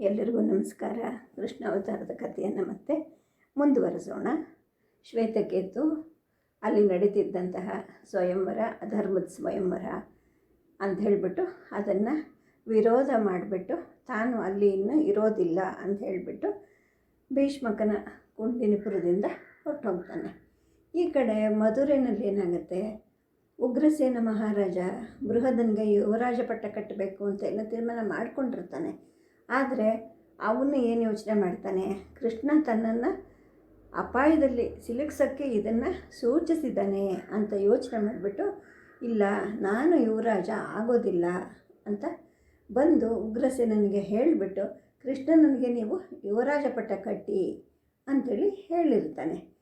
ಎಲ್ಲರಿಗೂ ನಮಸ್ಕಾರ. ಕೃಷ್ಣ ಅವತಾರದ ಕಥೆಯನ್ನು ಮತ್ತೆ ಮುಂದುವರಿಸೋಣ. ಶ್ವೇತಕೇತು, ಅಲ್ಲಿ ನಡೀತಿದ್ದಂತಹ ಸ್ವಯಂವರ, ಅಧರ್ಮದ ಸ್ವಯಂವರ ಅಂತ ಹೇಳಿಬಿಟ್ಟು ಅದನ್ನು ವಿರೋಧ ಮಾಡಿಬಿಟ್ಟು ತಾನು ಅಲ್ಲಿ ಇನ್ನೂ ಇರೋದಿಲ್ಲ ಅಂತ ಹೇಳಿಬಿಟ್ಟು ಭೀಷ್ಮಕನ ಕುಂಡಿನಿಪುರದಿಂದ ಹೊರಟೋಗ್ತಾನೆ. ಈ ಕಡೆ ಮಧುರೆನಲ್ಲಿ ಏನಾಗುತ್ತೆ? ಉಗ್ರಸೇನ ಮಹಾರಾಜ ಬೃಹದನ್ಗೈ ಯುವರಾಜ ಪಟ್ಟ ಕಟ್ಟಬೇಕು ಅಂತ ಎಲ್ಲ ತೀರ್ಮಾನ ಮಾಡ್ಕೊಂಡಿರ್ತಾನೆ. ಆದರೆ ಅವನು ಏನು ಯೋಚನೆ ಮಾಡ್ತಾನೆ? ಕೃಷ್ಣ ತನ್ನನ್ನು ಅಪಾಯದಲ್ಲಿ ಸಿಲುಕ್ಸೋಕ್ಕೆ ಇದನ್ನು ಸೂಚಿಸಿದ್ದಾನೆ ಅಂತ ಯೋಚನೆ ಮಾಡಿಬಿಟ್ಟು, ಇಲ್ಲ, ನಾನು ಯುವರಾಜ ಆಗೋದಿಲ್ಲ ಅಂತ ಬಂದು ಉಗ್ರಸೇನನಿಗೆ ಹೇಳಿಬಿಟ್ಟು ಕೃಷ್ಣನಿಗೆ ನೀವು ಯುವರಾಜ ಪಟ್ಟ ಕಟ್ಟಿ ಅಂಥೇಳಿ ಹೇಳಿರ್ತಾನೆ.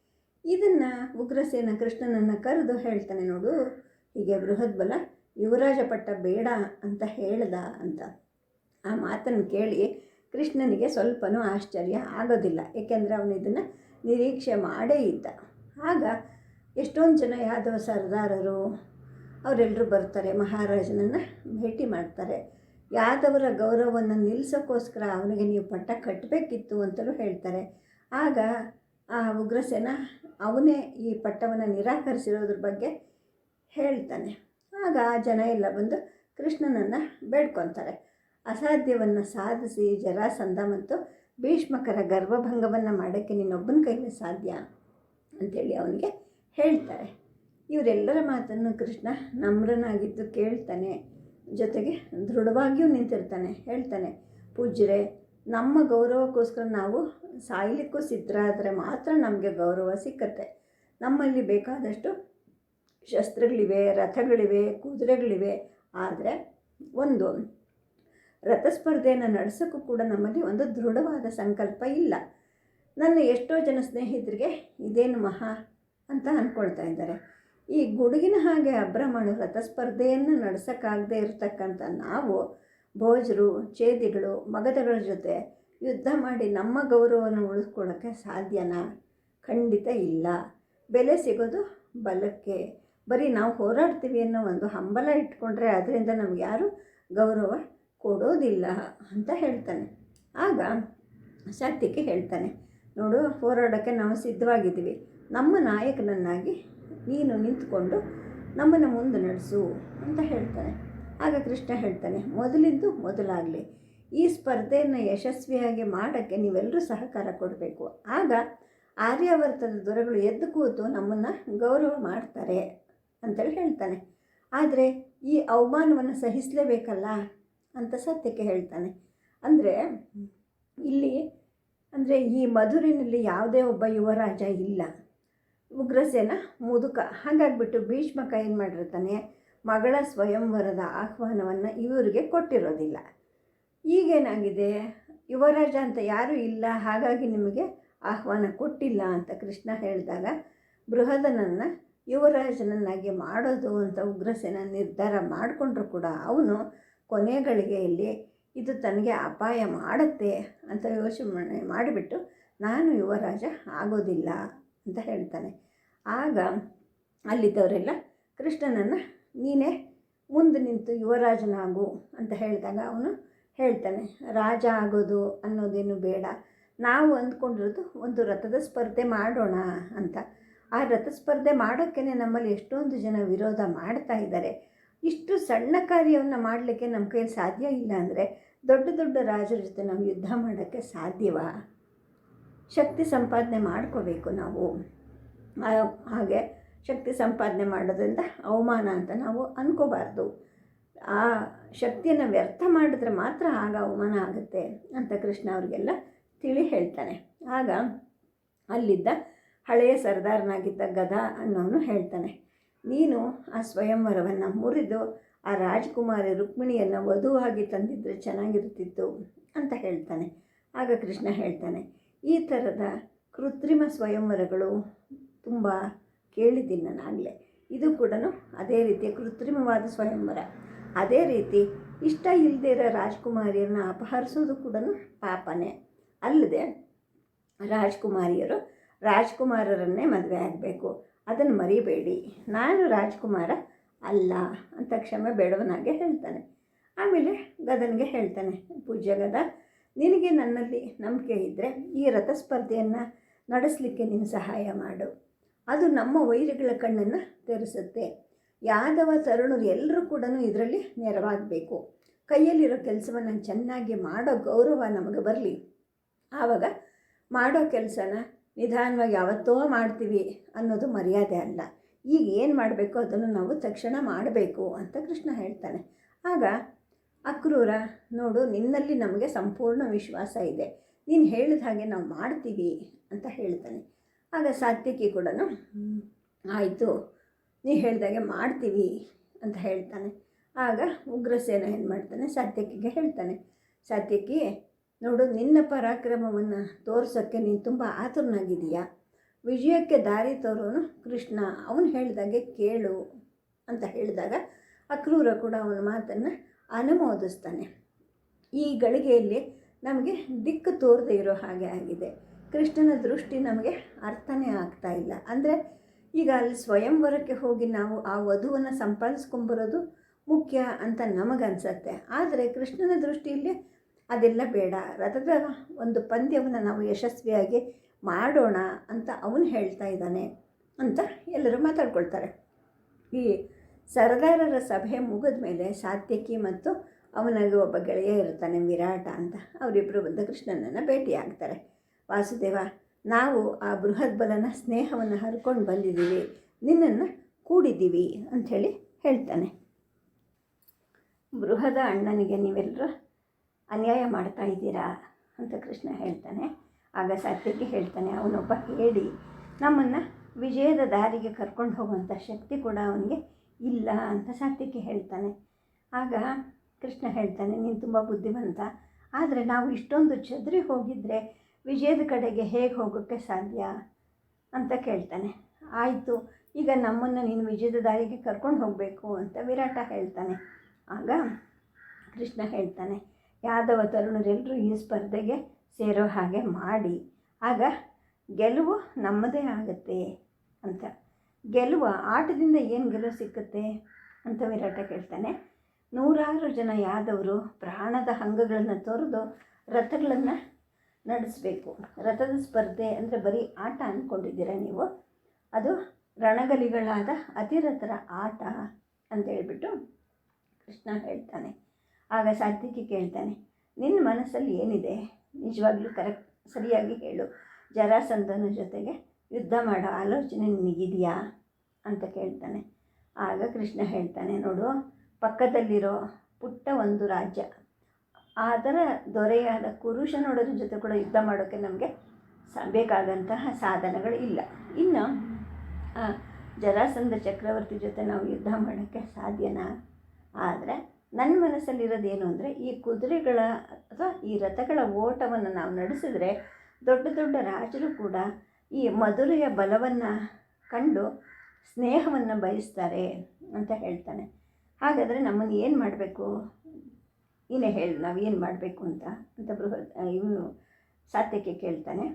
ಇದನ್ನು ಉಗ್ರಸೇನ ಕೃಷ್ಣನನ್ನು ಕರೆದು ಹೇಳ್ತಾನೆ ನೋಡು, ಹೀಗೆ ಬೃಹದ್ಬಲ ಯುವರಾಜ ಪಟ್ಟ ಬೇಡ ಅಂತ ಹೇಳ್ದ ಅಂತ. ಆ ಮಾತನ್ನು ಕೇಳಿ ಕೃಷ್ಣನಿಗೆ ಸ್ವಲ್ಪನೂ ಆಶ್ಚರ್ಯ ಆಗೋದಿಲ್ಲ, ಏಕೆಂದರೆ ಅವನು ಇದನ್ನು ನಿರೀಕ್ಷೆ ಮಾಡೇ ಇದ್ದ. ಆಗ ಎಷ್ಟೊಂದು ಜನ ಯಾದವ ಸರ್ದಾರರು ಅವರೆಲ್ಲರೂ ಬರ್ತಾರೆ, ಮಹಾರಾಜನನ್ನು ಭೇಟಿ ಮಾಡ್ತಾರೆ. ಯಾದವರ ಗೌರವವನ್ನು ನಿಲ್ಲಿಸೋಕ್ಕೋಸ್ಕರ ಅವನಿಗೆ ನೀವು ಪಟ್ಟ ಕಟ್ಟಬೇಕಿತ್ತು ಅಂತಲೂ ಹೇಳ್ತಾರೆ. ಆಗ ಆ ಉಗ್ರಸೇನ ಅವನೇ ಈ ಪಟ್ಟವನ್ನು ನಿರಾಕರಿಸಿರೋದ್ರ ಬಗ್ಗೆ ಹೇಳ್ತಾನೆ. ಆಗ ಆ ಜನ ಎಲ್ಲ ಬಂದು ಕೃಷ್ಣನನ್ನು ಬೇಡ್ಕೊತಾರೆ. ಅಸಾಧ್ಯವನ್ನು ಸಾಧಿಸಿ ಜರಾಸಂಧ ಮತ್ತು ಭೀಷ್ಮಕರ ಗರ್ವಭಂಗವನ್ನು ಮಾಡೋಕ್ಕೆ ನಿನ್ನೊಬ್ಬನ ಕೈಯಲ್ಲಿ ಸಾಧ್ಯ ಅಂಥೇಳಿ ಅವನಿಗೆ ಹೇಳ್ತಾರೆ. ಇವರೆಲ್ಲರ ಮಾತನ್ನು ಕೃಷ್ಣ ನಮ್ರನಾಗಿದ್ದು ಕೇಳ್ತಾನೆ, ಜೊತೆಗೆ ದೃಢವಾಗಿಯೂ ನಿಂತಿರ್ತಾನೆ, ಹೇಳ್ತಾನೆ, ಪೂಜ್ಯರೆ, ನಮ್ಮ ಗೌರವಕ್ಕೋಸ್ಕರ ನಾವು ಸಾಯ್ಲಿಕ್ಕೂ ಸಿದ್ಧರಾದರೆ ಮಾತ್ರ ನಮಗೆ ಗೌರವ ಸಿಕ್ಕತ್ತೆ. ನಮ್ಮಲ್ಲಿ ಬೇಕಾದಷ್ಟು ಶಸ್ತ್ರಗಳಿವೆ, ರಥಗಳಿವೆ, ಕುದುರೆಗಳಿವೆ, ಆದರೆ ಒಂದು ರಥಸ್ಪರ್ಧೆಯನ್ನು ನಡೆಸೋಕ್ಕೂ ಕೂಡ ನಮ್ಮಲ್ಲಿ ಒಂದು ದೃಢವಾದ ಸಂಕಲ್ಪ ಇಲ್ಲ. ನನ್ನ ಎಷ್ಟೋ ಜನ ಸ್ನೇಹಿತರಿಗೆ ಇದೇನು ಮಹಾ ಅಂತ ಅಂದ್ಕೊಳ್ತಾ ಇದ್ದಾರೆ. ಈ ಗುಡುಗಿನ ಹಾಗೆ ಅಬ್ರಹ್ಮಣ ರಥಸ್ಪರ್ಧೆಯನ್ನು ನಡೆಸೋಕ್ಕಾಗದೇ ಇರತಕ್ಕಂಥ ನಾವು, ಭೋಜರು, ಛೇದಿಗಳು, ಮಗದಗಳ ಜೊತೆ ಯುದ್ಧ ಮಾಡಿ ನಮ್ಮ ಗೌರವವನ್ನು ಉಳಿಸ್ಕೊಳ್ಳೋಕ್ಕೆ ಸಾಧ್ಯನಾ? ಖಂಡಿತ ಇಲ್ಲ. ಬೆಲೆ ಸಿಗೋದು ಬಲಕ್ಕೆ. ಬರೀ ನಾವು ಹೋರಾಡ್ತೀವಿ ಅನ್ನೋ ಒಂದು ಹಂಬಲ ಇಟ್ಕೊಂಡ್ರೆ ಅದರಿಂದ ನಮ್ಗೆ ಯಾರು ಗೌರವ ಕೊಡೋದಿಲ್ಲ ಅಂತ ಹೇಳ್ತಾನೆ. ಆಗ ಸತ್ಯಕ್ಕೆ ಹೇಳ್ತಾನೆ, ನೋಡು, ಹೋರಾಡೋಕ್ಕೆ ನಾವು ಸಿದ್ಧವಾಗಿದ್ದೀವಿ. ನಮ್ಮ ನಾಯಕನನ್ನಾಗಿ ನೀನು ನಿಂತ್ಕೊಂಡು ನಮ್ಮನ್ನು ಮುಂದೆ ನಡೆಸು ಅಂತ ಹೇಳ್ತಾನೆ. ಆಗ ಕೃಷ್ಣ ಹೇಳ್ತಾನೆ, ಮೊದಲಿದ್ದು ಮೊದಲಾಗಲಿ. ಈ ಸ್ಪರ್ಧೆಯನ್ನು ಯಶಸ್ವಿಯಾಗಿ ಮಾಡೋಕ್ಕೆ ನೀವೆಲ್ಲರೂ ಸಹಕಾರ ಕೊಡಬೇಕು. ಆಗ ಆರ್ಯಾವರ್ತದ ದೊರೆಗಳು ಎದ್ದು ಕೂತು ನಮ್ಮನ್ನು ಗೌರವ ಮಾಡ್ತಾರೆ ಅಂತೇಳಿ ಹೇಳ್ತಾನೆ. ಆದರೆ ಈ ಅವಮಾನವನ್ನು ಸಹಿಸಲೇಬೇಕಲ್ಲ? ಅಂತ ಸತ್ಯಕ್ಕೆ ಹೇಳ್ತಾನೆ. ಅಂದರೆ ಇಲ್ಲಿ, ಅಂದರೆ ಈ ಮಧುರಿನಲ್ಲಿ ಯಾವುದೇ ಒಬ್ಬ ಯುವರಾಜ ಇಲ್ಲ. ಉಗ್ರಸೇನ ಮುದುಕ. ಹಾಗಾಗ್ಬಿಟ್ಟು ಭೀಷ್ಮಕ ಏನು ಮಾಡಿರ್ತಾನೆ? ಮಗಳ ಸ್ವಯಂವರದ ಆಹ್ವಾನವನ್ನು ಇವರಿಗೆ ಕೊಟ್ಟಿರೋದಿಲ್ಲ. ಈಗೇನಾಗಿದೆ? ಯುವರಾಜ ಅಂತ ಯಾರೂ ಇಲ್ಲ, ಹಾಗಾಗಿ ನಿಮಗೆ ಆಹ್ವಾನ ಕೊಟ್ಟಿಲ್ಲ ಅಂತ ಕೃಷ್ಣ ಹೇಳಿದಾಗ, ಬೃಹದನನ್ನು, ಯುವರಾಜನನ್ನಾಗಿ ಮಾಡೋದು ಅಂತ ಉಗ್ರಸೇನ ನಿರ್ಧಾರ ಮಾಡಿಕೊಂಡ್ರು ಕೂಡ ಅವನು. ಕೊನೆ ಇಲ್ಲಿ ಇದು ತನಗೆ ಅಪಾಯ ಮಾಡುತ್ತೆ ಅಂತ ಯೋಚನೆ ಮಾಡಿಬಿಟ್ಟು ನಾನು ಯುವರಾಜ ಆಗೋದಿಲ್ಲ ಅಂತ ಹೇಳ್ತಾನೆ. ಆಗ ಅಲ್ಲಿದ್ದವರೆಲ್ಲ, ಕೃಷ್ಣನನ್ನು ನೀನೇ ಮುಂದೆ ನಿಂತು ಯುವರಾಜನಾಗು ಅಂತ ಹೇಳಿದಾಗ ಅವನು ಹೇಳ್ತಾನೆ, ರಾಜ ಆಗೋದು ಅನ್ನೋದೇನು ಬೇಡ. ನಾವು ಅಂದ್ಕೊಂಡಿರೋದು ಒಂದು ರಥದ ಸ್ಪರ್ಧೆ ಮಾಡೋಣ ಅಂತ. ಆ ರಥ ಸ್ಪರ್ಧೆ ಮಾಡೋಕ್ಕೆ ನಮ್ಮಲ್ಲಿ ಎಷ್ಟೊಂದು ಜನ ವಿರೋಧ ಮಾಡ್ತಾ ಇದ್ದಾರೆ. ಇಷ್ಟು ಸಣ್ಣ ಕಾರ್ಯವನ್ನು ಮಾಡಲಿಕ್ಕೆ ನಮ್ಮ ಕೈಯಲ್ಲಿ ಸಾಧ್ಯ ಇಲ್ಲ ಅಂದರೆ ದೊಡ್ಡ ದೊಡ್ಡ ರಾಜರ ಜೊತೆ ನಾವು ಯುದ್ಧ ಮಾಡೋಕ್ಕೆ ಸಾಧ್ಯವಾ? ಶಕ್ತಿ ಸಂಪಾದನೆ ಮಾಡ್ಕೋಬೇಕು ನಾವು. ಹಾಗೆ ಶಕ್ತಿ ಸಂಪಾದನೆ ಮಾಡೋದ್ರಿಂದ ಅವಮಾನ ಅಂತ ನಾವು ಅಂದ್ಕೋಬಾರ್ದು ಆ ಶಕ್ತಿಯನ್ನು ವ್ಯರ್ಥ ಮಾಡಿದ್ರೆ ಮಾತ್ರ ಆಗ ಅವಮಾನ ಆಗುತ್ತೆ ಅಂತ ಕೃಷ್ಣ ಅವ್ರಿಗೆಲ್ಲ ತಿಳಿ ಹೇಳ್ತಾನೆ. ಆಗ ಅಲ್ಲಿದ್ದ ಹಳೆಯ ಸರ್ದಾರನಾಗಿದ್ದ ಗದಾ ಅನ್ನೋನು ಹೇಳ್ತಾನೆ. ನೀನು ಆ ಸ್ವಯಂವರವನ್ನು ಮುರಿದು ಆ ರಾಜಕುಮಾರಿ ರುಕ್ಮಿಣಿಯನ್ನು ವಧುವಾಗಿ ತಂದಿದ್ದರೆ ಚೆನ್ನಾಗಿರ್ತಿತ್ತು ಅಂತ ಹೇಳ್ತಾನೆ. ಆಗ ಕೃಷ್ಣ ಹೇಳ್ತಾನೆ, ಈ ಥರದ ಕೃತ್ರಿಮ ಸ್ವಯಂವರಗಳು ತುಂಬ ಕೇಳಿದ್ದೀನಿ ನಾನಾಗಲೇ. ಇದು ಕೂಡ ಅದೇ ರೀತಿಯ ಕೃತ್ರಿಮವಾದ ಸ್ವಯಂವರ. ಅದೇ ರೀತಿ ಇಷ್ಟ ಇಲ್ಲದೆ ಇರೋ ರಾಜ್ಕುಮಾರಿಯರನ್ನ ಅಪಹರಿಸೋದು ಕೂಡ ಪಾಪನೇ. ಅಲ್ಲದೆ ರಾಜ್ಕುಮಾರಿಯರು ರಾಜ್ಕುಮಾರರನ್ನೇ ಮದುವೆ ಆಗಬೇಕು. ಅದನ್ನು ಮರಿಬೇಡಿ. ನಾನು ರಾಜ್ಕುಮಾರ ಅಲ್ಲ ಅಂತ ಕ್ಷಮೆ ಬೇಡವನಾಗೆ ಹೇಳ್ತಾನೆ. ಆಮೇಲೆ ಗದನಿಗೆ ಹೇಳ್ತಾನೆ, ಪೂಜ್ಯ ಗದ, ನಿನಗೆ ನನ್ನಲ್ಲಿ ನಂಬಿಕೆ ಇದ್ದರೆ ಈ ರಥ ಸ್ಪರ್ಧೆಯನ್ನು ನಡೆಸಲಿಕ್ಕೆ ನೀನು ಸಹಾಯ ಮಾಡು. ಅದು ನಮ್ಮ ವೈರಿಗಳ ಕಣ್ಣನ್ನು ತೆರೆಸುತ್ತೆ. ಯಾದವ ತರುಣರು ಎಲ್ಲರೂ ಕೂಡ ಇದರಲ್ಲಿ ನೆರವಾಗಬೇಕು. ಕೈಯಲ್ಲಿರೋ ಕೆಲಸವನ್ನು ಚೆನ್ನಾಗಿ ಮಾಡೋ ಗೌರವ ನಮಗೆ ಬರಲಿ. ಆವಾಗ ಮಾಡೋ ಕೆಲಸನ ನಿಧಾನವಾಗಿ ಯಾವತ್ತೋ ಮಾಡ್ತೀವಿ ಅನ್ನೋದು ಮರ್ಯಾದೆ ಅಲ್ಲ. ಈಗ ಏನು ಮಾಡಬೇಕು ಅದನ್ನು ನಾವು ತಕ್ಷಣ ಮಾಡಬೇಕು ಅಂತ ಕೃಷ್ಣ ಹೇಳ್ತಾನೆ. ಆಗ ಅಕ್ರೂರ, ನೋಡು, ನಿನ್ನಲ್ಲಿ ನಮಗೆ ಸಂಪೂರ್ಣ ವಿಶ್ವಾಸ ಇದೆ. ನೀನು ಹೇಳಿದ ಹಾಗೆ ನಾವು ಮಾಡ್ತೀವಿ ಅಂತ ಹೇಳ್ತಾನೆ. ಆಗ ಸಾತ್ವಿಕಿ ಕೂಡ ಆಯಿತು, ನೀ ಹೇಳ್ದಾಗೆ ಮಾಡ್ತೀವಿ ಅಂತ ಹೇಳ್ತಾನೆ. ಆಗ ಉಗ್ರಸೇನ ಏನು ಮಾಡ್ತಾನೆ ಸಾತ್ಯಕಿಗೆ ಹೇಳ್ತಾನೆ. ಸಾತ್ಯಕಿ ನೋಡು, ನಿನ್ನ ಪರಾಕ್ರಮವನ್ನು ತೋರಿಸೋಕ್ಕೆ ನೀನು ತುಂಬ ಆತುರನಾಗಿದೆಯಾ ವಿಜಯಕ್ಕೆ ದಾರಿ ತೋರೋನು ಕೃಷ್ಣ. ಅವನು ಹೇಳಿದಾಗೆ ಕೇಳು ಅಂತ ಹೇಳಿದಾಗ ಅಕ್ರೂರ ಕೂಡ ಅವನ ಮಾತನ್ನು ಅನುಮೋದಿಸ್ತಾನೆ. ಈ ಗಳಿಗೆಯಲ್ಲಿ ನಮಗೆ ದಿಕ್ಕು ತೋರದೇ ಇರೋ ಹಾಗೆ ಆಗಿದೆ. ಕೃಷ್ಣನ ದೃಷ್ಟಿ ನಮಗೆ ಅರ್ಥನೇ ಆಗ್ತಾ ಇಲ್ಲ. ಅಂದರೆ ಈಗ ಅಲ್ಲಿ ಸ್ವಯಂವರಕ್ಕೆ ಹೋಗಿ ನಾವು ಆ ವಧುವನ್ನು ಸಂಪಾದಿಸ್ಕೊಂಬರೋದು ಮುಖ್ಯ ಅಂತ ನಮಗನ್ಸತ್ತೆ. ಆದರೆ ಕೃಷ್ಣನ ದೃಷ್ಟಿಯಲ್ಲಿ ಅದೆಲ್ಲ ಬೇಡ. ರಥದ ಒಂದು ಪಂದ್ಯವನ್ನು ನಾವು ಯಶಸ್ವಿಯಾಗಿ ಮಾಡೋಣ ಅಂತ ಅವನು ಹೇಳ್ತಾ ಇದ್ದಾನೆ ಅಂತ ಎಲ್ಲರೂ ಮಾತಾಡ್ಕೊಳ್ತಾರೆ. ಈ ಸರದಾರರ ಸಭೆ ಮುಗಿದ ಮೇಲೆ ಸಾತ್ಯಕಿ ಮತ್ತು ಅವನಲ್ಲಿ ಒಬ್ಬ ಗೆಳೆಯ ಇರ್ತಾನೆ ವಿರಾಟ ಅಂತ. ಅವರಿಬ್ಬರು ಬಂದು ಕೃಷ್ಣನನ್ನು ಭೇಟಿಯಾಗ್ತಾರೆ ವಾಸುದೇವ, ನಾವು ಆ ಬೃಹತ್ ಬಲನ ಸ್ನೇಹವನ್ನು ಹರ್ಕೊಂಡು ಬಂದಿದ್ದೀವಿ. ನಿನ್ನನ್ನು ಕೂಡಿದ್ದೀವಿ ಅಂಥೇಳಿ ಹೇಳ್ತಾನೆ. ಬೃಹದ ಅಣ್ಣನಿಗೆ ನೀವೆಲ್ಲರೂ ಅನ್ಯಾಯ ಮಾಡ್ತಾ ಇದ್ದೀರಾ ಅಂತ ಕೃಷ್ಣ ಹೇಳ್ತಾನೆ. ಆಗ ಸತ್ಯಕ್ಕೆ ಹೇಳ್ತಾನೆ, ಅವನೊಬ್ಬ ಹೇಳಿ, ನಮ್ಮನ್ನು ವಿಜಯದ ದಾರಿಗೆ ಕರ್ಕೊಂಡು ಹೋಗುವಂಥ ಶಕ್ತಿ ಕೂಡ ಅವನಿಗೆ ಇಲ್ಲ ಅಂತ ಸತ್ಯಕ್ಕೆ ಹೇಳ್ತಾನೆ. ಆಗ ಕೃಷ್ಣ ಹೇಳ್ತಾನೆ, ನೀನು ತುಂಬ ಬುದ್ಧಿವಂತ, ಆದರೆ ನಾವು ಇಷ್ಟೊಂದು ಚದರಿ ಹೋಗಿದ್ದರೆ ವಿಜಯದ ಕಡೆಗೆ ಹೇಗೆ ಹೋಗೋಕ್ಕೆ ಸಾಧ್ಯ ಅಂತ ಕೇಳ್ತಾನೆ. ಆಯಿತು, ಈಗ ನಮ್ಮನ್ನು ನೀನು ವಿಜಯದ ದಾರಿಗೆ ಕರ್ಕೊಂಡು ಹೋಗಬೇಕು ಅಂತ ವಿರಾಟ ಹೇಳ್ತಾನೆ. ಆಗ ಕೃಷ್ಣ ಹೇಳ್ತಾನೆ ಯಾದವ ತರುಣರೆಲ್ಲರೂ ಈ ಸ್ಪರ್ಧೆಗೆ ಸೇರೋ ಹಾಗೆ ಮಾಡಿ. ಆಗ ಗೆಲುವು ನಮ್ಮದೇ ಆಗುತ್ತೆ ಅಂತ. ಗೆಲುವು ಆಟದಿಂದ ಏನು ಗೆಲುವು ಸಿಕ್ಕುತ್ತೆ ಅಂತ ವಿರಾಟ ಕೇಳ್ತಾನೆ. ನೂರಾರು ಜನ ಯಾದವರು ಪ್ರಾಣದ ಹಂಗಗಳನ್ನು ತೊರೆದು ರಥಗಳನ್ನು ನಡೆಸಬೇಕು. ರಥದ ಸ್ಪರ್ಧೆ ಅಂದರೆ ಬರೀ ಆಟ ಅಂದ್ಕೊಂಡಿದ್ದೀರ ನೀವು? ಅದು ರಣಗಲಿಗಳಾದ ಅತಿರಥರ ಆಟ ಅಂತ ಹೇಳ್ಬಿಟ್ಟು ಕೃಷ್ಣ ಹೇಳ್ತಾನೆ. ಆಗ ಸಾತ್ವಿಕಿ ಕೇಳ್ತಾನೆ, ನಿನ್ನ ಮನಸ್ಸಲ್ಲಿ ಏನಿದೆ? ನಿಜವಾಗ್ಲೂ ಕರೆಕ್ಟ್ ಸರಿಯಾಗಿ ಹೇಳು. ಜರಾಸಂಧನ ಜೊತೆಗೆ ಯುದ್ಧ ಮಾಡೋ ಆಲೋಚನೆ ನಿನಗಿದೆಯಾ? ಅಂತ ಕೇಳ್ತಾನೆ. ಆಗ ಕೃಷ್ಣ ಹೇಳ್ತಾನೆ, ನೋಡು, ಪಕ್ಕದಲ್ಲಿರೋ ಪುಟ್ಟ ಒಂದು ರಾಜ್ಯ, ಅದರ ದೊರೆಯಾದ ಕುರುಷನೊಡರ ಜೊತೆ ಕೂಡ ಯುದ್ಧ ಮಾಡೋಕ್ಕೆ ನಮಗೆ ಬೇಕಾದಂತಹ ಸಾಧನಗಳು ಇಲ್ಲ. ಇನ್ನು ಜರಾಸಂಧ ಚಕ್ರವರ್ತಿ ಜೊತೆ ನಾವು ಯುದ್ಧ ಮಾಡೋಕ್ಕೆ ಸಾಧ್ಯನಾ? ಆದರೆ ನನ್ನ ಮನಸ್ಸಲ್ಲಿರೋದೇನು ಅಂದರೆ, ಈ ಕುದುರೆಗಳ ಅಥವಾ ಈ ರಥಗಳ ಓಟವನ್ನು ನಾವು ನಡೆಸಿದ್ರೆ ದೊಡ್ಡ ದೊಡ್ಡ ರಾಜರು ಕೂಡ ಈ ಮಧುರೆಯ ಬಲವನ್ನು ಕಂಡು ಸ್ನೇಹವನ್ನು ಬಯಸ್ತಾರೆ ಅಂತ ಹೇಳ್ತಾನೆ. ಹಾಗಾದರೆ ನಮ್ಮನ್ನು ಏನು ಮಾಡಬೇಕು? ನೀನೇ ಹೇಳಿ, ನಾವು ಏನು ಮಾಡಬೇಕು ಅಂತ ಅಂತ ಬೃಹತ್ ಇವನು ಸಾತ್ಯಕ್ಕೆ ಕೇಳ್ತಾನೆ.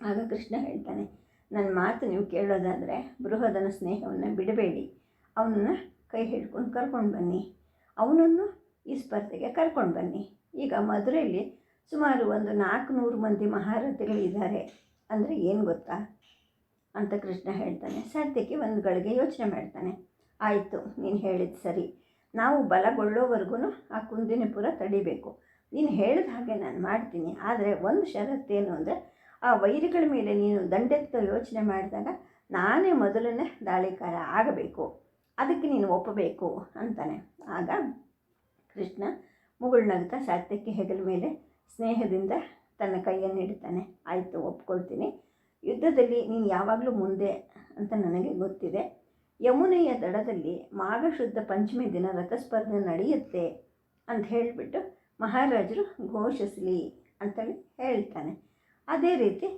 ಆಗ ಕೃಷ್ಣ ಹೇಳ್ತಾನೆ ನನ್ನ ಮಾತು ನೀವು ಕೇಳೋದಾದರೆ ಬೃಹದನ ಸ್ನೇಹವನ್ನು ಬಿಡಬೇಡಿ. ಅವನನ್ನು ಕೈ ಹಿಡ್ಕೊಂಡು ಕರ್ಕೊಂಡು ಬನ್ನಿ. ಅವನನ್ನು ಈ ಸ್ಪರ್ಧೆಗೆ ಕರ್ಕೊಂಡು ಬನ್ನಿ. ಈಗ ಮಧುರೆಯಲ್ಲಿ ಸುಮಾರು ಒಂದು ನಾಲ್ಕುನೂರು ಮಂದಿ ಮಹಾರಥಿಗಳಿದ್ದಾರೆ. ಅಂದರೆ ಏನು ಗೊತ್ತಾ? ಅಂತ ಕೃಷ್ಣ ಹೇಳ್ತಾನೆ. ಸದ್ಯಕ್ಕೆ ಒಂದು ಗಳಿಗೆ ಯೋಚನೆ ಮಾಡ್ತಾನೆ. ಆಯಿತು, ನೀನು ಹೇಳಿದ್ದು ಸರಿ. ನಾವು ಬಲಗೊಳ್ಳೋವರೆಗೂ ಆ ಕುಂದಿನಪುರ ತಡಿಬೇಕು. ನೀನು ಹೇಳಿದ ಹಾಗೆ ನಾನು ಮಾಡ್ತೀನಿ. ಆದರೆ ಒಂದು ಷರತ್ತೇನು ಅಂದರೆ, ಆ ವೈರಿಗಳ ಮೇಲೆ ನೀನು ದಂಡೆತ್ತ ಯೋಚನೆ ಮಾಡಿದಾಗ ನಾನೇ ಮೊದಲನೇ ದಾಳಿಕಾರ ಆಗಬೇಕು. ಅದಕ್ಕೆ ನೀನು ಒಪ್ಪಬೇಕು ಅಂತಾನೆ. ಆಗ ಕೃಷ್ಣ ಮುಗುಳ್ನಗ್ತಾ ಸಾತ್ಯಕ್ಕೆ ಹೆಗಲ ಮೇಲೆ ಸ್ನೇಹದಿಂದ ತನ್ನ ಕೈಯನ್ನು ಇಡ್ತಾನೆ. ಆಯಿತು, ಒಪ್ಕೊಳ್ತೀನಿ. ಯುದ್ಧದಲ್ಲಿ ನೀನು ಯಾವಾಗಲೂ ಮುಂದೆ ಅಂತ ನನಗೆ ಗೊತ್ತಿದೆ. ಯಮುನೆಯ ದಡದಲ್ಲಿ ಮಾಘಶುದ್ಧ ಪಂಚಮಿ ದಿನ ರಥಸ್ಪರ್ಧೆ ನಡೆಯುತ್ತೆ ಅಂತ ಹೇಳಿಬಿಟ್ಟು ಮಹಾರಾಜರು ಘೋಷಿಸಲಿ ಅಂತೇಳಿ ಹೇಳ್ತಾನೆ. ಅದೇ ರೀತಿ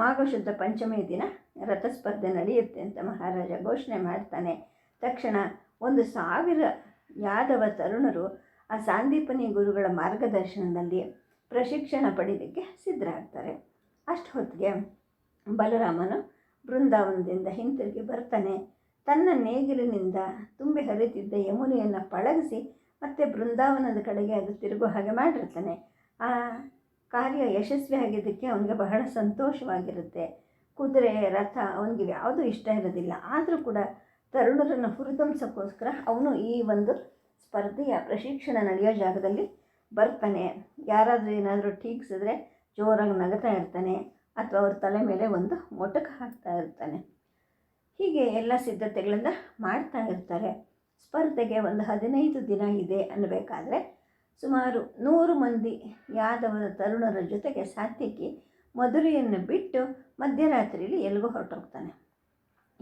ಮಾಘಶುದ್ಧ ಪಂಚಮಿ ದಿನ ರಥಸ್ಪರ್ಧೆ ನಡೆಯುತ್ತೆ ಅಂತ ಮಹಾರಾಜ ಘೋಷಣೆ ಮಾಡ್ತಾನೆ. ತಕ್ಷಣ ಒಂದು ಸಾವಿರ ಯಾದವ ತರುಣರು ಆ ಸಾಂದೀಪನಿ ಗುರುಗಳ ಮಾರ್ಗದರ್ಶನದಲ್ಲಿ ಪ್ರಶಿಕ್ಷಣ ಪಡೀಲಿಕ್ಕೆ ಸಿದ್ಧರಾಗ್ತಾರೆ. ಅಷ್ಟು ಹೊತ್ತಿಗೆ ಬಲರಾಮನು ಬೃಂದಾವನದಿಂದ ಹಿಂತಿರುಗಿ ಬರ್ತಾನೆ. ತನ್ನ ನೇಗಿಲಿನಿಂದ ತುಂಬಿ ಹರಿತಿದ್ದ ಯಮುನೆಯನ್ನು ಪಳಗಿಸಿ ಮತ್ತೆ ಬೃಂದಾವನದ ಕಡೆಗೆ ಅದು ತಿರುಗೋ ಹಾಗೆ ಮಾಡಿರ್ತಾನೆ. ಆ ಕಾರ್ಯ ಯಶಸ್ವಿ ಆಗಿದ್ದಕ್ಕೆ ಅವನಿಗೆ ಬಹಳ ಸಂತೋಷವಾಗಿರುತ್ತೆ. ಕುದುರೆ, ರಥ, ಅವನಿಗೆ ಯಾವುದೂ ಇಷ್ಟ ಇರೋದಿಲ್ಲ. ಆದರೂ ಕೂಡ ತರುಣರನ್ನು ಹುರಿದುಂಬಿಸೋಕ್ಕೋಸ್ಕರ ಅವನು ಈ ಒಂದು ಸ್ಪರ್ಧೆಯ ಪ್ರಶಿಕ್ಷಣ ನಡೆಯೋ ಜಾಗದಲ್ಲಿ ಬರ್ತಾನೆ. ಯಾರಾದರೂ ಏನಾದರೂ ಟೀಕ್ಸಿದ್ರೆ ಜೋರಾಗಿ ನಗತಾ ಇರ್ತಾನೆ ಅಥವಾ ಅವ್ರ ತಲೆ ಮೇಲೆ ಒಂದು ಮೊಟಕು ಹಾಕ್ತಾ ಇರ್ತಾನೆ. ಹೀಗೆ ಎಲ್ಲ ಸಿದ್ಧತೆಗಳನ್ನ ಮಾಡ್ತಾ ಇರ್ತಾರೆ. ಸ್ಪರ್ಧೆಗೆ ಒಂದು ಹದಿನೈದು ದಿನ ಇದೆ ಅನ್ನಬೇಕಾದ್ರೆ ಸುಮಾರು ನೂರು ಮಂದಿ ಯಾದವರ ತರುಣರ ಜೊತೆಗೆ ಸಾತ್ವಿಕಿ ಮಧುರೆಯನ್ನು ಬಿಟ್ಟು ಮಧ್ಯರಾತ್ರಿಯಲ್ಲಿ ಎಲ್ಲಿಗೂ ಹೊರಟೋಗ್ತಾನೆ.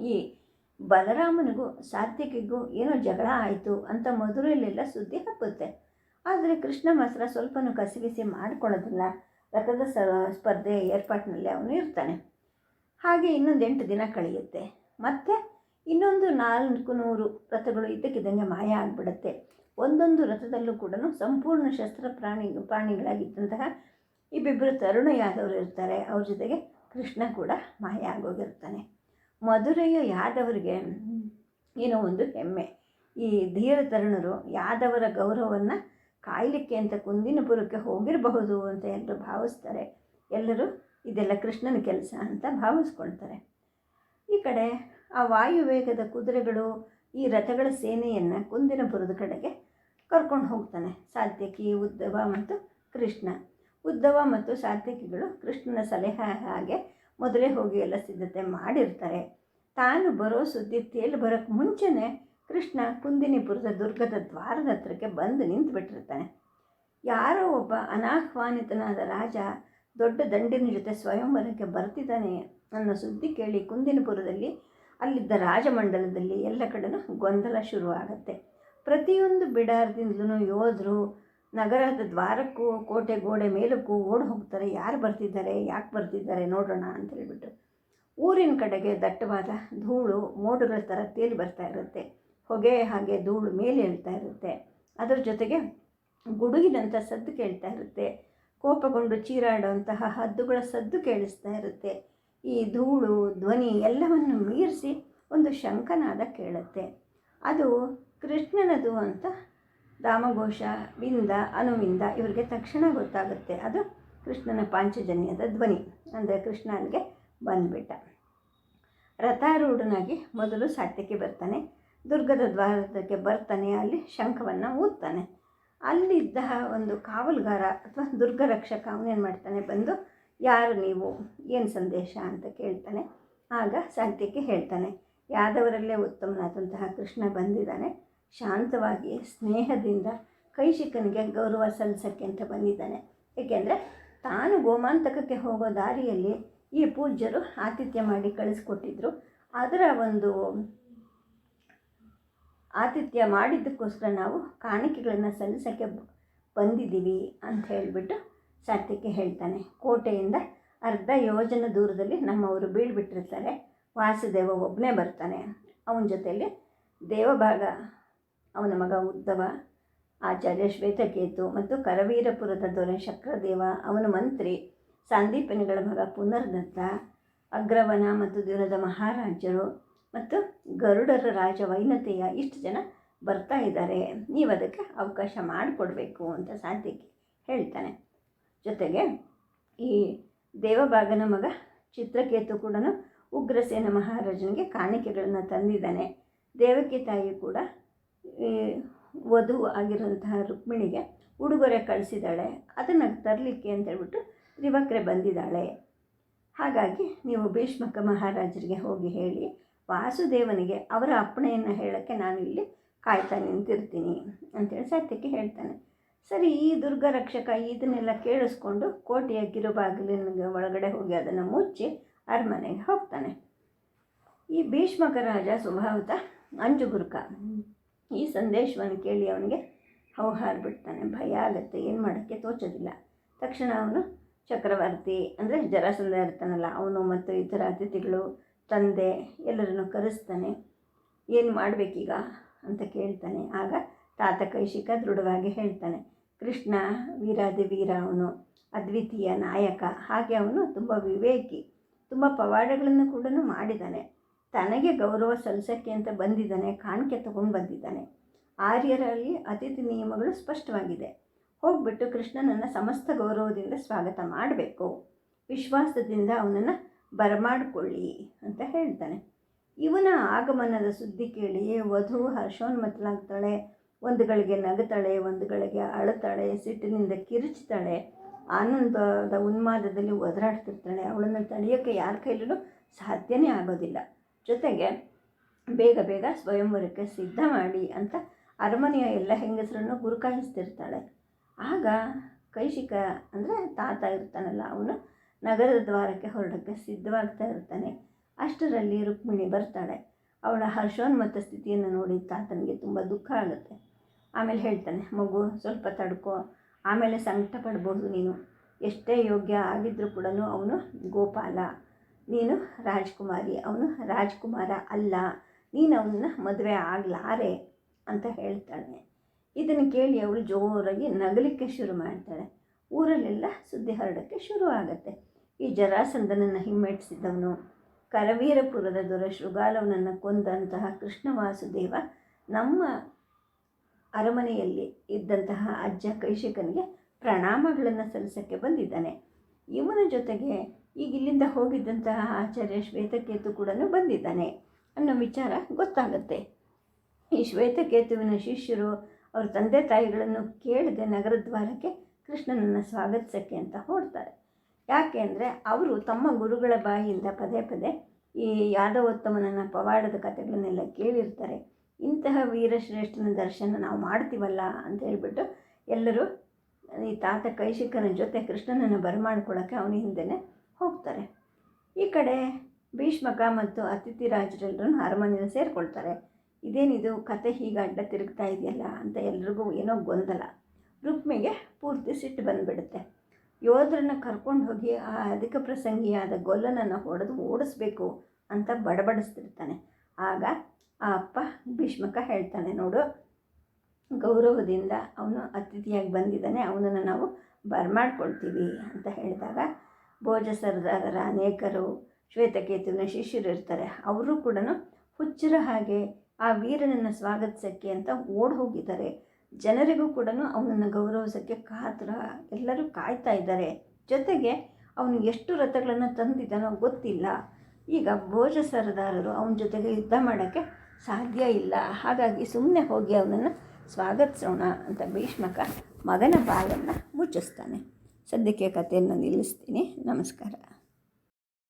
ಈ ಬಲರಾಮನಿಗೂ ಸಾತ್ವಿಕಿಗೂ ಏನೋ ಜಗಳ ಆಯಿತು ಅಂತ ಮಧುರೆಯಲ್ಲೆಲ್ಲ ಸುದ್ದಿ ಹಬ್ಬುತ್ತೆ. ಆದರೆ ಕೃಷ್ಣ ಮಾತ್ರ ಸ್ವಲ್ಪನೂ ಕಸಿವಿಸಿ ಮಾಡ್ಕೊಳ್ಳೋದಿಲ್ಲ. ರಥದ ಸ ಸ್ಪರ್ಧೆ ಏರ್ಪಾಟಿನಲ್ಲಿ ಅವನು ಇರ್ತಾನೆ. ಹಾಗೆ ಇನ್ನೊಂದು ಎಂಟು ದಿನ ಕಳೆಯುತ್ತೆ. ಮತ್ತು ಇನ್ನೊಂದು ನಾಲ್ಕು ನೂರು ರಥಗಳು ಇದ್ದಕ್ಕಿದ್ದಂಗೆ ಮಾಯ ಆಗಿಬಿಡುತ್ತೆ. ಒಂದೊಂದು ರಥದಲ್ಲೂ ಕೂಡ ಸಂಪೂರ್ಣ ಶಸ್ತ್ರ ಪ್ರಾಣಿ ಪ್ರಾಣಿಗಳಾಗಿದ್ದಂತಹ ಇಬ್ಬಿಬ್ಬರು ತರುಣ ಯಾದವರು ಇರ್ತಾರೆ. ಅವ್ರ ಜೊತೆಗೆ ಕೃಷ್ಣ ಕೂಡ ಮಾಯ ಆಗೋಗಿರ್ತಾನೆ ಮಧುರೆಯ ಯಾದವರಿಗೆ ಏನೋ ಒಂದು ಹೆಮ್ಮೆ. ಈ ಧೀರ ತರುಣರು ಯಾದವರ ಗೌರವವನ್ನು ಕಾಯಲಿಕ್ಕೆ ಅಂತ ಕುಂದಿನಪುರಕ್ಕೆ ಹೋಗಿರಬಹುದು ಅಂತ ಎಲ್ಲರೂ ಭಾವಿಸ್ತಾರೆ. ಎಲ್ಲರೂ ಇದೆಲ್ಲ ಕೃಷ್ಣನ ಕೆಲಸ ಅಂತ ಭಾವಿಸ್ಕೊಳ್ತಾರೆ. ಈ ಕಡೆ ಆ ವಾಯುವೇಗದ ಕುದುರೆಗಳು ಈ ರಥಗಳ ಸೇನೆಯನ್ನು ಕುಂದಿನಪುರದ ಕಡೆಗೆ ಕರ್ಕೊಂಡು ಹೋಗ್ತಾನೆ. ಸಾತ್ಯಕಿ, ಉದ್ದವ ಮತ್ತು ಕೃಷ್ಣ. ಉದ್ದವ ಮತ್ತು ಸಾತ್ವಿಕಿಗಳು ಕೃಷ್ಣನ ಸಲಹೆ ಹಾಗೆ ಮೊದಲೇ ಹೋಗಿ ಎಲ್ಲ ಸಿದ್ಧತೆ ಮಾಡಿರ್ತಾರೆ. ತಾನು ಬರೋ ಸುದ್ದಿ ತೇಲಿ ಬರೋಕ್ಕೆ ಮುಂಚೆನೇ ಕೃಷ್ಣ ಕುಂದಿನಿಪುರದ ದುರ್ಗದ ದ್ವಾರದ ಹತ್ರಕ್ಕೆ ಬಂದು ನಿಂತುಬಿಟ್ಟಿರ್ತಾನೆ. ಯಾರೋ ಒಬ್ಬ ಅನಾಹ್ವಾನಿತನಾದ ರಾಜ ದೊಡ್ಡ ದಂಡಿನ ಜೊತೆ ಸ್ವಯಂವರಕ್ಕೆ ಬರ್ತಿದ್ದಾನೆ ಅನ್ನೋ ಸುದ್ದಿ ಕೇಳಿ ಕುಂದಿನಪುರದಲ್ಲಿ ಅಲ್ಲಿದ್ದ ರಾಜಮಂಡಲದಲ್ಲಿ ಎಲ್ಲ ಕಡೆನೂ ಗೊಂದಲ ಶುರುವಾಗತ್ತೆ. ಪ್ರತಿಯೊಂದು ಬಿಡಾರದಿಂದಲೂ ಯೋಧರು ನಗರದ ದ್ವಾರಕ್ಕೂ ಕೋಟೆ ಗೋಡೆ ಮೇಲಕ್ಕೂ ಓಡಿ ಹೋಗ್ತಾರೆ. ಯಾರು ಬರ್ತಿದ್ದಾರೆ, ಯಾಕೆ ಬರ್ತಿದ್ದಾರೆ ನೋಡೋಣ ಅಂತ ಹೇಳಿಬಿಟ್ಟು ಊರಿನ ಕಡೆಗೆ ದಟ್ಟವಾದ ಧೂಳು ಮೋಡಗಳ ಥರ ತೇಲಿ ಬರ್ತಾ ಇರುತ್ತೆ. ಹೊಗೆ ಹಾಗೆ ಧೂಳು ಮೇಲೆ ಹೇಳ್ತಾ ಇರುತ್ತೆ. ಅದರ ಜೊತೆಗೆ ಗುಡುಗಿನಂಥ ಸದ್ದು ಕೇಳ್ತಾ ಇರುತ್ತೆ. ಕೋಪಗೊಂಡು ಚೀರಾಡುವಂತಹ ಹದ್ದುಗಳ ಸದ್ದು ಕೇಳಿಸ್ತಾ ಇರುತ್ತೆ. ಈ ಧೂಳು, ಧ್ವನಿ ಎಲ್ಲವನ್ನು ಮೀರಿಸಿ ಒಂದು ಶಂಖನಾದ ಕೇಳುತ್ತೆ. ಅದು ಕೃಷ್ಣನದು ಅಂತ ದಾಮಘೋಷ ವಿಂದ, ಅನುವಿಂದ ಇವರಿಗೆ ತಕ್ಷಣ ಗೊತ್ತಾಗುತ್ತೆ. ಅದು ಕೃಷ್ಣನ ಪಾಂಚಜನ್ಯದ ಧ್ವನಿ. ಅಂದರೆ ಕೃಷ್ಣ ಅಲ್ಲಿಗೆ ಬಂದ್ಬಿಟ್ಟ. ರಥಾರೂಢನಾಗಿ ಮೊದಲು ಸಾತ್ಯಕ್ಕೆ ಬರ್ತಾನೆ. ದುರ್ಗದ ದ್ವಾರದಕ್ಕೆ ಬರ್ತಾನೆ. ಅಲ್ಲಿ ಶಂಖವನ್ನು ಊದ್ತಾನೆ. ಅಲ್ಲಿದ್ದ ಒಂದು ಕಾವಲುಗಾರ ಅಥವಾ ದುರ್ಗ ರಕ್ಷಕ ಅವನೇನು ಮಾಡ್ತಾನೆ? ಬಂದು, ಯಾರು ನೀವು? ಏನು ಸಂದೇಶ? ಅಂತ ಕೇಳ್ತಾನೆ. ಆಗ ಸಾತ್ಯಕ್ಕೆ ಹೇಳ್ತಾನೆ, ಯಾದವರಲ್ಲೇ ಉತ್ತಮನಾದಂತಹ ಕೃಷ್ಣ ಬಂದಿದ್ದಾನೆ. ಶಾಂತವಾಗಿ ಸ್ನೇಹದಿಂದ ಕೈಶಿಕನಿಗೆ ಗೌರವ ಸಲ್ಲಿಸೋಕ್ಕೆ ಅಂತ ಬಂದಿದ್ದಾನೆ. ಏಕೆಂದರೆ ತಾನು ಗೋಮಾಂತಕಕ್ಕೆ ಹೋಗೋ ದಾರಿಯಲ್ಲಿ ಈ ಪೂಜ್ಯರು ಆತಿಥ್ಯ ಮಾಡಿ ಕಳಿಸ್ಕೊಟ್ಟಿದ್ರು. ಅದರ ಒಂದು ಆತಿಥ್ಯ ಮಾಡಿದ್ದಕ್ಕೋಸ್ಕರ ನಾವು ಕಾಣಿಕೆಗಳನ್ನು ಸಲ್ಲಿಸೋಕ್ಕೆ ಬಂದಿದ್ದೀವಿ ಅಂತ ಹೇಳಿಬಿಟ್ಟು ಸಾತ್ಯಕ್ಕೆ ಹೇಳ್ತಾನೆ. ಕೋಟೆಯಿಂದ ಅರ್ಧ ಯೋಜನ ದೂರದಲ್ಲಿ ನಮ್ಮವರು ಬೀಳ್ಬಿಟ್ಟಿರ್ತಾರೆ. ವಾಸುದೇವ ಒಬ್ಬನೇ ಬರ್ತಾನೆ. ಅವನ ಜೊತೆಯಲ್ಲಿ ದೇವಭಾಗ ಅವನ ಮಗ ಉದ್ಧವ ಆಚಾರ್ಯ ಶ್ವೇತಕೇತು ಮತ್ತು ಕರವೀರಪುರದ ದೊರೆ ಶಕ್ರದೇವ, ಅವನ ಮಂತ್ರಿ. ಸಂದೀಪನಿಗಳ ಮಗ ಪುನರ್ದತ್ತ, ಅಗ್ರವನ ಮತ್ತು ದಿನದ ಮಹಾರಾಜರು ಮತ್ತು ಗರುಡರ ರಾಜ ವೈನತೆಯ ಇಷ್ಟು ಜನ ಬರ್ತಾ ಇದ್ದಾರೆ. ನೀವು ಅದಕ್ಕೆ ಅವಕಾಶ ಮಾಡಿಕೊಡ್ಬೇಕು ಅಂತ ಸಾಧ್ಯಕ್ಕೆ ಹೇಳ್ತಾನೆ. ಜೊತೆಗೆ ಈ ದೇವಭಾಗನ ಮಗ ಚಿತ್ರಕೇತು ಕೂಡ ಉಗ್ರಸೇನ ಮಹಾರಾಜನಿಗೆ ಕಾಣಿಕೆಗಳನ್ನು ತಂದಿದ್ದಾನೆ. ದೇವಕಿ ತಾಯಿ ಕೂಡ ವಧು ಆಗಿರುವಂತಹ ರುಕ್ಮಿಣಿಗೆ ಉಡುಗೊರೆ ಕಳಿಸಿದ್ದಾಳೆ. ಅದನ್ನು ತರಲಿಕ್ಕೆ ಅಂತ ಹೇಳ್ಬಿಟ್ಟು ತ್ರಿವಕ್ರೆ ಬಂದಿದ್ದಾಳೆ. ಹಾಗಾಗಿ ನೀವು ಭೀಷ್ಮಕ ಮಹಾರಾಜರಿಗೆ ಹೋಗಿ ಹೇಳಿ, ವಾಸುದೇವನಿಗೆ ಅವರ ಅಪ್ಪಣೆಯನ್ನು ಹೇಳೋಕ್ಕೆ ನಾನು ಇಲ್ಲಿ ಕಾಯ್ತಾ ನಿಂತಿರ್ತೀನಿ ಅಂತೇಳಿ ಸತ್ಯಕ್ಕೆ ಹೇಳ್ತಾನೆ. ಸರಿ, ಈ ದುರ್ಗ ರಕ್ಷಕ ಇದನ್ನೆಲ್ಲ ಕೇಳಿಸ್ಕೊಂಡು ಕೋಟೆಯ ಕಿರುಬಾಗಿಲಿನ ಒಳಗಡೆ ಹೋಗಿ ಅದನ್ನು ಮುಚ್ಚಿ ಅರಮನೆಗೆ ಹೋಗ್ತಾನೆ. ಈ ಭೀಷ್ಮಕ ರಾಜ ಸ್ವಭಾವತ ಅಂಜುಗುರುಕ. ಈ ಸಂದೇಶವನ್ನು ಕೇಳಿ ಅವನಿಗೆ ಹೌಹಾರ್ಬಿಡ್ತಾನೆ ಭಯ ಆಗುತ್ತೆ, ಏನು ಮಾಡೋಕ್ಕೆ ತೋಚೋದಿಲ್ಲ. ತಕ್ಷಣ ಅವನು ಚಕ್ರವರ್ತಿ, ಅಂದರೆ ಜರಾಸಂಧ ಇರ್ತಾನಲ್ಲ, ಅವನು ಮತ್ತು ಇತರ ಅತಿಥಿಗಳು, ತಂದೆ ಎಲ್ಲರನ್ನು ಕರೆಸ್ತಾನೆ. ಏನು ಮಾಡಬೇಕೀಗ ಅಂತ ಕೇಳ್ತಾನೆ. ಆಗ ತಾತ ಕೈಶಿಕ ದೃಢವಾಗಿ ಹೇಳ್ತಾನೆ, ಕೃಷ್ಣ, ವೀರಾದಿ ವೀರ ಅವನು, ಅದ್ವಿತೀಯ ನಾಯಕ. ಹಾಗೆ ಅವನು ತುಂಬ ವಿವೇಕಿ, ತುಂಬ ಪವಾಡಗಳನ್ನು ಕೂಡ ಮಾಡಿದ್ದಾನೆ ತನಗೆ ಗೌರವ ಸಲ್ಲಿಸೋಕ್ಕೆ ಅಂತ ಬಂದಿದ್ದಾನೆ, ಕಾಣಿಕೆ ತಗೊಂಡು ಬಂದಿದ್ದಾನೆ. ಆರ್ಯರಲ್ಲಿ ಅತಿಥಿ ನಿಯಮಗಳು ಸ್ಪಷ್ಟವಾಗಿದೆ. ಹೋಗ್ಬಿಟ್ಟು ಕೃಷ್ಣನನ್ನು ಸಮಸ್ತ ಗೌರವದಿಂದ ಸ್ವಾಗತ ಮಾಡಬೇಕು. ವಿಶ್ವಾಸದಿಂದ ಅವನನ್ನು ಬರಮಾಡಿಕೊಳ್ಳಿ ಅಂತ ಹೇಳ್ತಾನೆ. ಇವನ ಆಗಮನದ ಸುದ್ದಿ ಕೇಳಿ ವಧು ಹರ್ಷೋನ್ಮತ್ತಲಾಗ್ತಾಳೆ ಒಂದು ಗಳಿಗೆ ನಗುತ್ತಾಳೆ ಒಂದುಗಳಿಗೆ ಅಳುತ್ತಾಳೆ, ಸಿಟ್ಟಿನಿಂದ ಕಿರುಚ್ತಾಳೆ, ಆನಂದದ ಉನ್ಮಾದದಲ್ಲಿ ಒದರಾಡ್ತಿರ್ತಾಳೆ. ಅವಳನ್ನು ತಡೆಯೋಕ್ಕೆ ಯಾರ ಕೈಲೂ ಸಾಧ್ಯನೇ ಆಗೋದಿಲ್ಲ. ಜೊತೆಗೆ ಬೇಗ ಬೇಗ ಸ್ವಯಂವರಕ್ಕೆ ಸಿದ್ಧ ಮಾಡಿ ಅಂತ ಅರಮನೆಯ ಎಲ್ಲ ಹೆಂಗಸರನ್ನು ಗುರುಕಾಯಿಸ್ತಿರ್ತಾಳೆ. ಆಗ ಕೈಶಿಕ ಅಂದರೆ ತಾತ ಇರ್ತಾನಲ್ಲ, ಅವನು ನಗರದ ದ್ವಾರಕ್ಕೆ ಹೊರಡೋಕ್ಕೆ ಸಿದ್ಧವಾಗ್ತಾ ಇರ್ತಾನೆ. ಅಷ್ಟರಲ್ಲಿ ರುಕ್ಮಿಣಿ ಬರ್ತಾಳೆ. ಅವಳ ಹರ್ಷೋನ್ಮತ ಸ್ಥಿತಿಯನ್ನು ನೋಡಿ ತಾತನಿಗೆ ತುಂಬ ದುಃಖ ಆಗುತ್ತೆ. ಆಮೇಲೆ ಹೇಳ್ತಾನೆ, ಮಗು, ಸ್ವಲ್ಪ ತಡ್ಕೋ, ಆಮೇಲೆ ಸಂಕಟ ಪಡ್ಬೋದು ನೀನು. ಎಷ್ಟೇ ಯೋಗ್ಯ ಆಗಿದ್ದರೂ ಕೂಡ ಅವನು ಗೋಪಾಲ. ನೀನು ರಾಜ್ಕುಮಾರಿ. ಅವನು ರಾಜ್ಕುಮಾರ ಅಲ್ಲ, ನೀನು ಅವನನ್ನ ಮದುವೆ ಆಗಲಾರೆ ಅಂತ ಹೇಳ್ತಾಳೆ. ಇದನ್ನು ಕೇಳಿ ಅವಳು ಜೋರಾಗಿ ನಗಲಿಕ್ಕೆ ಶುರು ಮಾಡ್ತಾಳೆ. ಊರಲ್ಲೆಲ್ಲ ಸುದ್ದಿ ಹರಡೋಕ್ಕೆ ಶುರು ಆಗುತ್ತೆ. ಈ ಜರಾಸಂದನನ್ನು ಹಿಮ್ಮೆಟ್ಟಿಸಿದವನು, ಕರವೀರಪುರದ ದೊರೆ ಶೃಗಾಲವನನ್ನು ಕೊಂದಂತಹ ಕೃಷ್ಣ ವಾಸುದೇವ ನಮ್ಮ ಅರಮನೆಯಲ್ಲಿ ಇದ್ದಂತಹ ಅಜ್ಜ ಕೈಶಿಕನಿಗೆ ಪ್ರಣಾಮಗಳನ್ನು ಸಲ್ಲಿಸೋಕ್ಕೆ ಬಂದಿದ್ದಾನೆ. ಇವನ ಜೊತೆಗೆ ಈಗ ಇಲ್ಲಿಂದ ಹೋಗಿದ್ದಂತಹ ಆಚಾರ್ಯ ಶ್ವೇತಕೇತು ಕೂಡ ಬಂದಿದ್ದಾನೆ ಅನ್ನೋ ವಿಚಾರ ಗೊತ್ತಾಗುತ್ತೆ. ಈ ಶ್ವೇತಕೇತುವಿನ ಶಿಷ್ಯರು ಅವ್ರ ತಂದೆ ತಾಯಿಗಳನ್ನು ಕೇಳದೆ ನಗರದ್ವಾರಕ್ಕೆ ಕೃಷ್ಣನನ್ನು ಸ್ವಾಗತಿಸೋಕ್ಕೆ ಅಂತ ಹೊರಡ್ತಾರೆ. ಯಾಕೆ ಅಂದರೆ ಅವರು ತಮ್ಮ ಗುರುಗಳ ಬಾಯಿಯಿಂದ ಪದೇ ಪದೇ ಈ ಯಾದವೋತ್ತಮನನ್ನು ಪವಾಡದ ಕಥೆಗಳನ್ನೆಲ್ಲ ಕೇಳಿರ್ತಾರೆ. ಇಂತಹ ವೀರಶ್ರೇಷ್ಠನ ದರ್ಶನ ನಾವು ಮಾಡ್ತೀವಲ್ಲ ಅಂತ ಹೇಳಿಬಿಟ್ಟು ಎಲ್ಲರೂ ಈ ತಾತ ಕೈಶಿಕನ ಜೊತೆ ಕೃಷ್ಣನನ್ನು ಬರಮಾಡ್ಕೊಳ್ಳೋಕ್ಕೆ ಅವನ ಹಿಂದೆನೇ ಹೋಗ್ತಾರೆ. ಈ ಕಡೆ ಭೀಷ್ಮಕ ಮತ್ತು ಅತಿಥಿ ರಾಜರೆಲ್ಲರೂ ಅರಮನೆಯಲ್ಲಿ ಸೇರಿಕೊಳ್ತಾರೆ. ಇದೇನಿದು? ಕತೆ ಹೀಗೆ ಅಡ್ಡ ತಿರುಗ್ತಾ ಇದೆಯಲ್ಲ ಅಂತ ಎಲ್ರಿಗೂ ಏನೋ ಗೊಂದಲ. ರುಕ್ಮಿಗೆ ಪೂರ್ತಿ ಸಿಟ್ಟು ಬಂದುಬಿಡುತ್ತೆ. ಯೋಧರನ್ನ ಕರ್ಕೊಂಡು ಹೋಗಿ ಆ ಅಧಿಕ ಪ್ರಸಂಗಿಯಾದ ಗೊಲ್ಲನನ್ನು ಹೊಡೆದು ಓಡಿಸ್ಬೇಕು ಅಂತ ಬಡಬಡಿಸ್ತಿರ್ತಾನೆ. ಆಗ ಆ ಅಪ್ಪ ಭೀಷ್ಮಕ ಹೇಳ್ತಾನೆ, ನೋಡು, ಗೌರವದಿಂದ ಅವನು ಅತಿಥಿಯಾಗಿ ಬಂದಿದ್ದಾನೆ. ಅವನನ್ನು ನಾವು ಬರಮಾಡ್ಕೊಳ್ತೀವಿ ಅಂತ ಹೇಳಿದಾಗ ಭೋಜ ಸರದಾರರ ಅನೇಕರು ಶ್ವೇತಕೇತುವಿನ ಶಿಷ್ಯರು ಇರ್ತಾರೆ ಅವರು ಕೂಡ ಹುಚ್ಚರ ಹಾಗೆ ಆ ವೀರನನ್ನು ಸ್ವಾಗತಿಸೋಕ್ಕೆ ಅಂತ ಓಡಿ ಹೋಗಿದ್ದಾರೆ. ಜನರಿಗೂ ಕೂಡ ಅವನನ್ನು ಗೌರವಿಸೋಕ್ಕೆ ಕಾತರ ಎಲ್ಲರೂ ಕಾಯ್ತಾ ಇದ್ದಾರೆ. ಜೊತೆಗೆ ಅವನು ಎಷ್ಟು ರಥಗಳನ್ನು ತಂದಿದ್ದಾನೋ ಗೊತ್ತಿಲ್ಲ. ಈಗ ಭೋಜ ಸರದಾರರು ಅವನ ಜೊತೆಗೆ ಯುದ್ಧ ಮಾಡೋಕ್ಕೆ ಸಾಧ್ಯ ಇಲ್ಲ. ಹಾಗಾಗಿ ಸುಮ್ಮನೆ ಹೋಗಿ ಅವನನ್ನು ಸ್ವಾಗತಿಸೋಣ ಅಂತ ಭೀಷ್ಮಕ ಮಗನ ಬಾಲನ್ನು ಮುಚ್ಚಿಸ್ತಾನೆ. ಸದ್ಯಕ್ಕೆ ಕಥೆಯನ್ನು ನಿಲ್ಲಿಸ್ತೀನಿ. ನಮಸ್ಕಾರ.